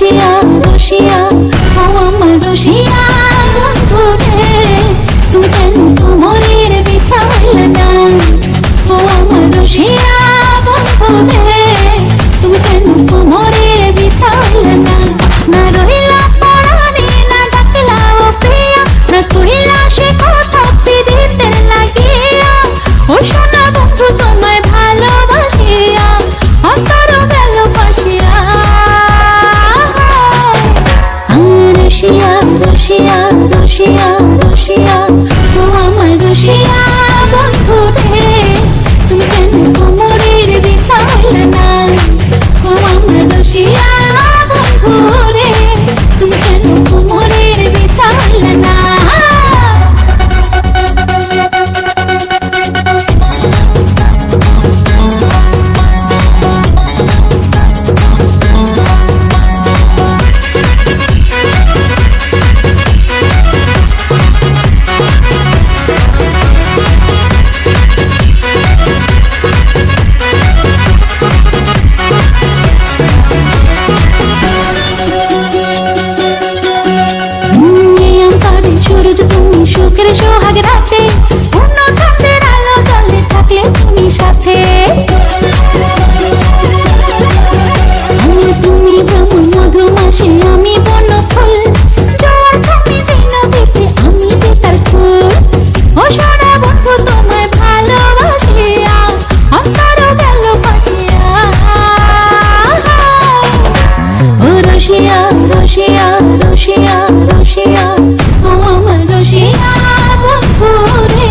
বসিয়া বসিয়া खुशियाँ রসিয়া রসিয়া রসিয়া ও আমার রসিয়া বন্ধুরে,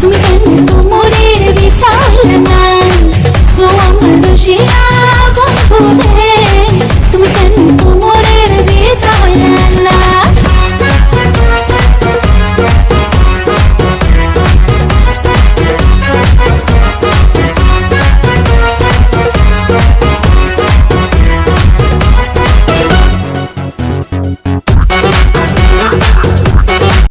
তুমি কেন কোমরের বিছানা। ও আমার রসিয়া বন্ধুরে